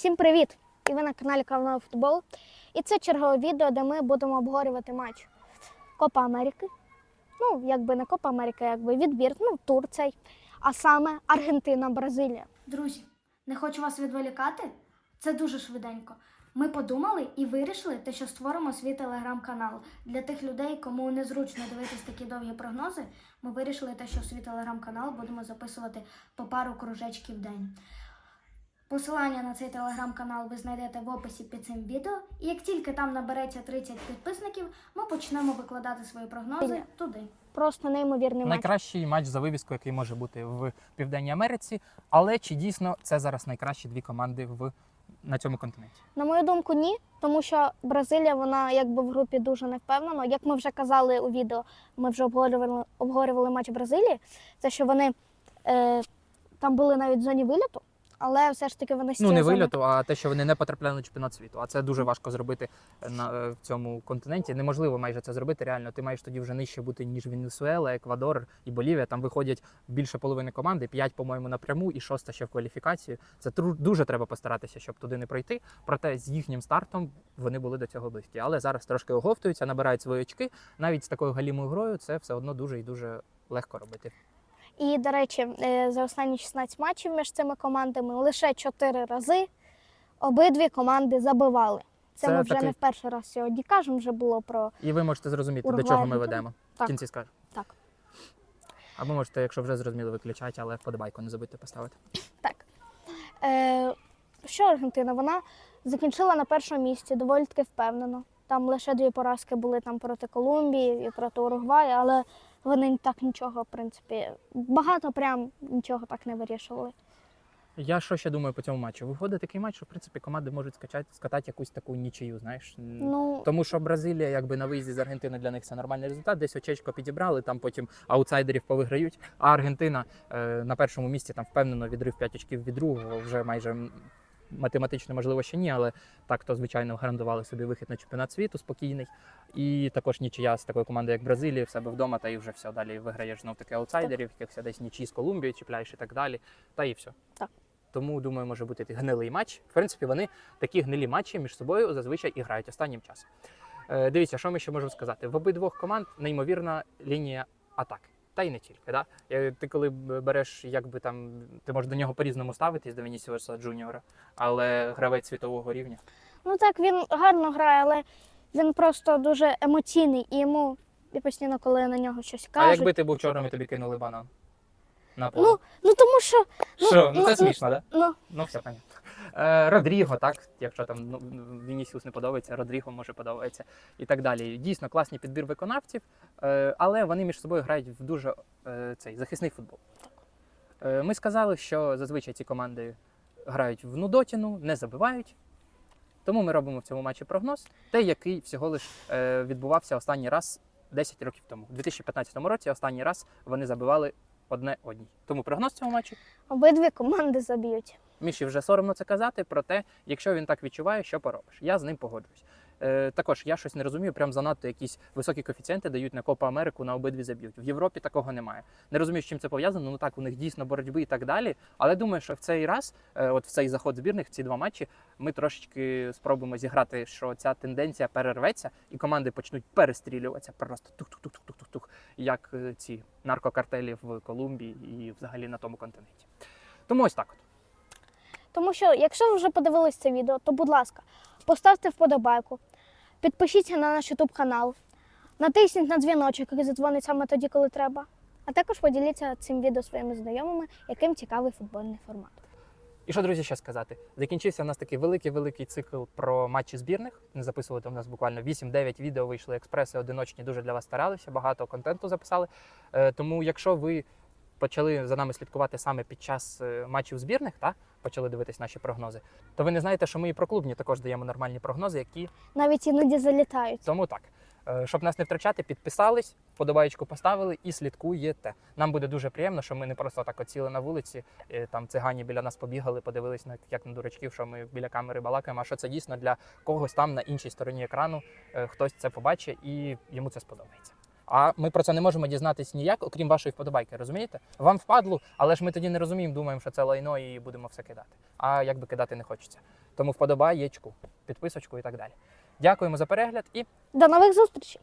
Всім привіт! І ви на каналі Кавного Футбол. І це чергове відео, де ми будемо обговорювати матч Копа Америки. Ну, якби не Копа Америка, якби відбір, ну, тур цей, а саме Аргентина, Бразилія. Друзі, не хочу вас відволікати. Це дуже швиденько. Ми подумали і вирішили те, що створимо свій телеграм-канал. Для тих людей, кому незручно дивитись такі довгі прогнози, ми вирішили те, що свій телеграм-канал будемо записувати по пару кружечків в день. Посилання на цей телеграм-канал ви знайдете в описі під цим відео. І як тільки там набереться 30 підписників, ми почнемо викладати свої прогнози туди. Просто неймовірний матч. Найкращий матч за вивіскою, який може бути в Південній Америці. Але чи дійсно це зараз найкращі дві команди в на цьому континенті? На мою думку, ні, тому що Бразилія, вона якби в групі дуже не впевнена. Як ми вже казали у відео, ми вже обговорювали, обговорювали матч Бразилії. Це що вони е, там були навіть в зоні виліту, але все ж таки вони Ну не вильоту, а те, що вони не потрапляли на чемпіонат світу. А це дуже важко зробити на е, в цьому континенті. Неможливо майже це зробити. Реально, ти маєш тоді вже нижче бути ніж Венесуела, Еквадор і Болівія. Там виходять більше половини команди, п'ять, по-моєму, напряму, і шоста ще в кваліфікацію. Це тру- дуже треба постаратися, щоб туди не пройти. Проте з їхнім стартом вони були до цього близькі. Але зараз трошки оговтуються, набирають свої очки. Навіть з такою галімою грою це все одно дуже і дуже легко робити. І, до речі, е, за останні 16 матчів між цими командами лише 4 рази обидві команди забивали. Це, Це ми вже такий- не в перший раз сьогодні кажемо, вже було про І ви можете зрозуміти, Уругвай, до чого ми ведемо. В кінці скажу. так. Або можете, якщо вже зрозуміли, виключати, але вподобайку не забудьте поставити. так. Е, що Аргентина? Вона закінчила на першому місці, доволі таки впевнено. Там лише дві поразки були там проти Колумбії і проти Уругваю, але вони так нічого, в принципі, багато прям нічого так не вирішували. Я що ще думаю по цьому матчу? Виходить такий матч, що в принципі команди можуть скачати, скатати якусь таку нічию, знаєш. Ну, Тому що Бразилія, якби на виїзді з Аргентини для них це нормальний результат. Десь очечко підібрали, там потім аутсайдерів повиграють. А Аргентина е, на першому місці там впевнено відрив 5 очків від другого. Вже майже математично можливо ще ні, але так то звичайно гарантували собі вихід на чемпіонат світу спокійний. І також нічия з такою командою, як Бразилія, в себе вдома, та і вже все далі виграєш знов таки аутсайдерів, якихось десь нічий з Колумбією чіпляєш і так далі. Та і все. Так. Тому думаю, може бути гнилий матч. В принципі, вони такі гнилі матчі між собою зазвичай і грають останнім часом. Е, дивіться, що ми ще можемо сказати. В обидвох команд неймовірна лінія атаки. Та й не тільки. Да? Е, Ти коли б- береш, якби там, ти можеш до нього по-різному ставитись до Вінісіуса Джуніора, але гравець світового рівня. Ну так, він гарно грає, але він просто дуже емоційний і йому і постійно, коли на нього щось кажуть. А якби ти був чорним і тобі кинули банан на поле? Ну, ну тому що. ну, що, ну ну, це смішно, так? Да? Ну, Ну, все понятно. Е, Родріго, так, якщо там ну, Вінісіус не подобається, Родріго може подобається і так далі. Дійсно класний підбір виконавців, е, але вони між собою грають в дуже е, цей захисний футбол. Ми сказали, що зазвичай ці команди грають в нудотіну, не забивають. Тому ми робимо в цьому матчі прогноз, той, який всього лиш відбувався останній раз 10 років тому. У 2015 році останній раз вони забивали одне одній. Тому прогноз цього матчу обидві команди заб'ють. Міші вже соромно це казати, проте, якщо він так відчуває, що поробиш? Я з ним погоджуюсь. Е, також я щось не розумію, прям занадто якісь високі коефіцієнти дають на Копа Америку на обидві заб'ють. В Європі такого немає. Не розумію, з чим це пов'язано. Ну так, у них дійсно боротьби і так далі. Але думаю, що в цей раз, е, от в цей заход збірних, в ці два матчі, ми трошечки спробуємо зіграти, що ця тенденція перерветься, і команди почнуть перестрілюватися просто тух-тух-тух-тух-тух, як е, ці наркокартелі в Колумбії і взагалі на тому континенті. Тому ось так от. Тому що, якщо ви вже подивились це відео, то будь ласка, поставте вподобайку, підпишіться на наш YouTube канал, натисніть на дзвіночок, який задзвонить саме тоді, коли треба. А також поділіться цим відео своїми знайомими, яким цікавий футбольний формат. І що, друзі, ще сказати? Закінчився у нас такий великий-великий цикл про матчі збірних. Не записували у нас буквально 8-9 відео вийшли експреси одиночні. Дуже для вас старалися, багато контенту записали. Е, тому, якщо ви почали за нами слідкувати саме під час е, матчів збірних, та почали дивитись наші прогнози, то ви не знаєте, що ми і про клубні також даємо нормальні прогнози, які Навіть іноді залітають. тому так. Е, Щоб нас не втрачати, підписались, подобаєчку поставили і слідкуєте. Нам буде дуже приємно, що ми не просто так оціли на вулиці, е, там цигані біля нас побігали, подивились на як на дурачків, що ми біля камери балакаємо. А що це дійсно для когось там на іншій стороні екрану, е, хтось це побачить і йому це сподобається. А ми про це не можемо дізнатись ніяк, окрім вашої вподобайки, розумієте? Вам впадло, але ж ми тоді не розуміємо, думаємо, що це лайно і будемо все кидати. А якби кидати не хочеться. Тому вподобаєчку, підписочку і так далі. Дякуємо за перегляд і До нових зустрічей!